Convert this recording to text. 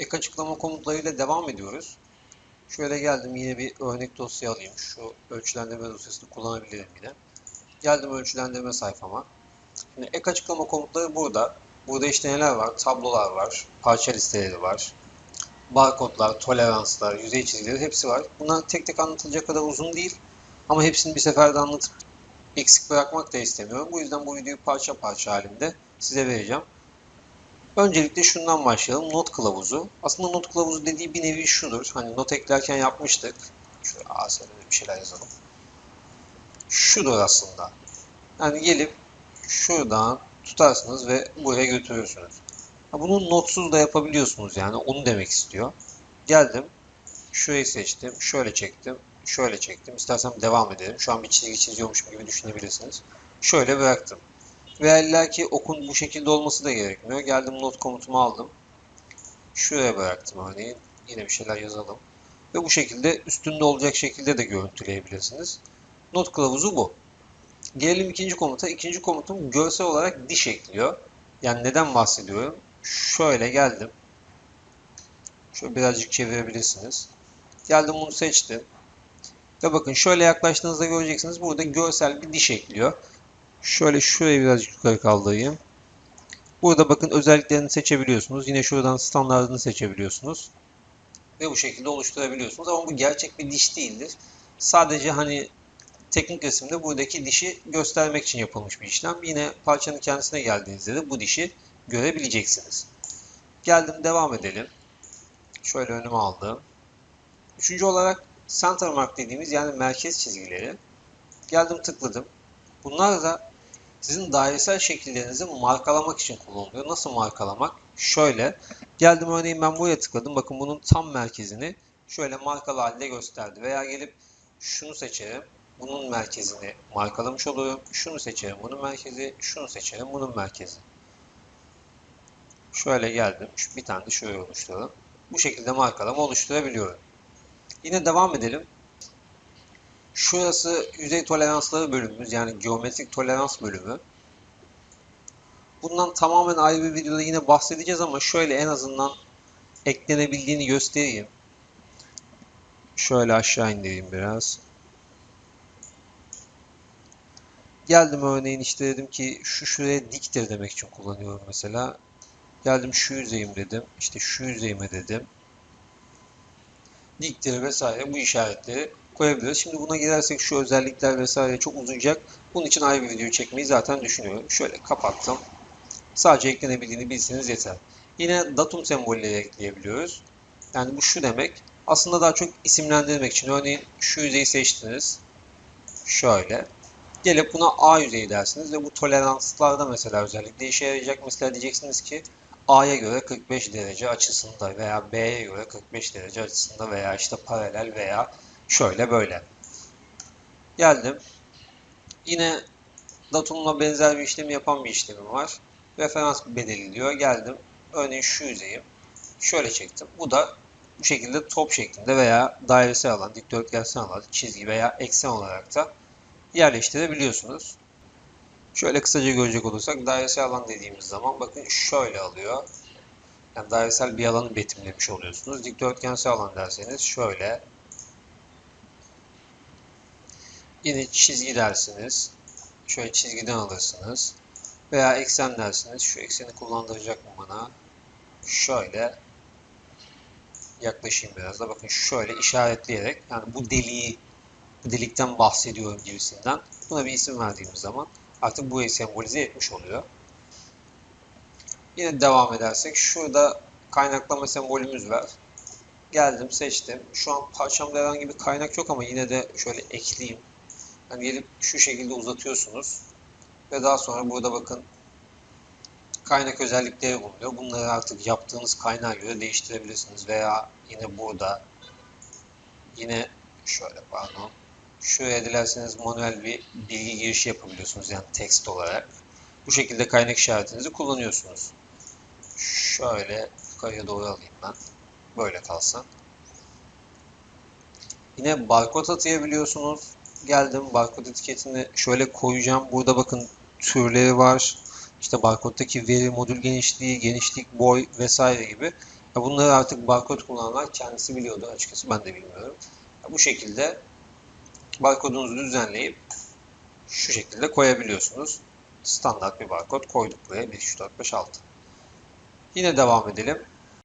ek açıklama komutlarıyla devam ediyoruz. Şöyle geldim yine bir örnek dosya alayım. Şu ölçülendirme dosyasını kullanabilirim yine. Geldim ölçülendirme sayfama. Şimdi ek açıklama komutları burada. Burada işte neler var? Tablolar var, parça listeleri var, barkodlar, toleranslar, yüzey çizgileri hepsi var. Bunlar tek tek anlatılacak kadar uzun değil. Ama hepsini bir seferde anlatıp eksik bırakmak da istemiyorum. Bu yüzden bu videoyu parça parça halinde size vereceğim. Öncelikle şundan başlayalım. Not kılavuzu. Aslında not kılavuzu dediği bir nevi şudur. Hani not eklerken yapmıştık. Şöyle ASL'de bir şeyler yazalım. Şudur aslında. Yani gelip şuradan tutarsınız ve buraya götürürsünüz. Bunu notsuz da yapabiliyorsunuz yani. Onu demek istiyor. Geldim. Şurayı seçtim. Şöyle çektim. Şöyle çektim. İstersem devam edelim. Şu an bir çizgi çiziyormuşum gibi düşünebilirsiniz. Şöyle bıraktım. Veya illa ki okun bu şekilde olması da gerekmiyor. Geldim not komutumu aldım. Şuraya bıraktım örneğin. Yine bir şeyler yazalım. Ve bu şekilde üstünde olacak şekilde de görüntüleyebilirsiniz. Not kılavuzu bu. Gelelim ikinci komuta. İkinci komutum görsel olarak diş ekliyor. Yani neden bahsediyorum? Şöyle geldim. Şöyle birazcık çevirebilirsiniz. Geldim bunu seçtim. Ve bakın şöyle yaklaştığınızda göreceksiniz. Burada görsel bir diş ekliyor. Şöyle şurayı birazcık yukarı kaldırayım. Burada bakın özelliklerini seçebiliyorsunuz. Yine şuradan standartını seçebiliyorsunuz. Ve bu şekilde oluşturabiliyorsunuz. Ama bu gerçek bir diş değildir. Sadece hani teknik resimde buradaki dişi göstermek için yapılmış bir işlem. Yine parçanın kendisine geldiğinizde de bu dişi görebileceksiniz. Geldim devam edelim. Şöyle önüme aldım. Üçüncü olarak center mark dediğimiz yani merkez çizgileri. Geldim tıkladım. Bunlar da sizin dairesel şekillerinizi markalamak için kullanılıyor. Nasıl markalamak? Şöyle. Geldim örneğin ben buraya tıkladım. Bakın bunun tam merkezini şöyle markalı halde gösterdi. Veya gelip şunu seçerim. Bunun merkezini markalamış oluyorum. Şunu seçerim. Bunun merkezi. Şunu seçerim. Bunun merkezi. Şöyle geldim. Bir tane de şöyle oluşturalım. Bu şekilde markalama oluşturabiliyorum. Yine devam edelim. Şurası yüzey toleransları bölümümüz yani geometrik tolerans bölümü. Bundan tamamen ayrı bir videoda yine bahsedeceğiz ama şöyle en azından eklenebildiğini göstereyim. Şöyle aşağı indireyim biraz. Geldim örneğin işte dedim ki şu şuraya diktir demek için kullanıyorum mesela. Geldim şu yüzeyim dedim. İşte şu yüzeyime dedim. Diktir vesaire bu işaretleri koyabiliriz. Şimdi buna girersek şu özellikler vesaire çok uzayacak. Bunun için ayrı bir video çekmeyi zaten düşünüyorum. Şöyle kapattım. Sadece eklenebildiğini bilseniz yeter. Yine datum sembolleri ekleyebiliyoruz. Yani bu şu demek. Aslında daha çok isimlendirmek için. Örneğin şu yüzeyi seçtiniz. Şöyle. Gelip buna A yüzeyi dersiniz ve bu toleranslarda mesela özellikle işe yarayacak. Mesela diyeceksiniz ki A'ya göre 45 derece açısında veya B'ye göre 45 derece açısında veya işte paralel veya şöyle böyle. Geldim. Yine datumla benzer bir işlemi yapan bir işlemim var. Referans bedeli diyor. Geldim. Örneğin şu yüzeyim. Şöyle çektim. Bu da bu şekilde top şeklinde veya dairesel alan, dikdörtgensel alan, çizgi veya eksen olarak da yerleştirebiliyorsunuz. Şöyle kısaca görecek olursak dairesel alan dediğimiz zaman bakın şöyle alıyor. Yani dairesel bir alanı betimlemiş oluyorsunuz. Dikdörtgensel alan derseniz şöyle. Yine çizgi dersiniz. Şöyle çizgiden alırsınız. Veya eksen dersiniz. Şu ekseni kullandıracak mı bana? Şöyle yaklaşayım biraz da. Bakın şöyle işaretleyerek yani bu deliği bu delikten bahsediyorum gibisinden. Buna bir isim verdiğimiz zaman artık burayı sembolize etmiş oluyor. Yine devam edersek şurada kaynaklama sembolümüz var. Geldim seçtim. Şu an parçamda herhangi bir kaynak yok ama yine de şöyle ekleyeyim. Yani gelip şu şekilde uzatıyorsunuz. Ve daha sonra burada bakın kaynak özellikleri bulunuyor. Bunları artık yaptığınız kaynağa göre değiştirebilirsiniz. Veya yine burada yine şöyle pardon şuraya dilerseniz manuel bir bilgi girişi yapabiliyorsunuz yani text olarak. Bu şekilde kaynak işaretinizi kullanıyorsunuz. Şöyle yukarıya doğru alayım ben. Böyle kalsın. Yine barkod atayabiliyorsunuz. Geldim barkod etiketini şöyle koyacağım. Burada bakın türleri var. İşte barkoddaki veri, modül genişliği, genişlik, boy vesaire gibi. Bunları artık barkod kullananlar kendisi biliyordu açıkçası ben de bilmiyorum. Bu şekilde barkodunuzu düzenleyip şu şekilde koyabiliyorsunuz. Standart bir barkod koyduk buraya 1, 2, 3, 4, 5, 6. Yine devam edelim.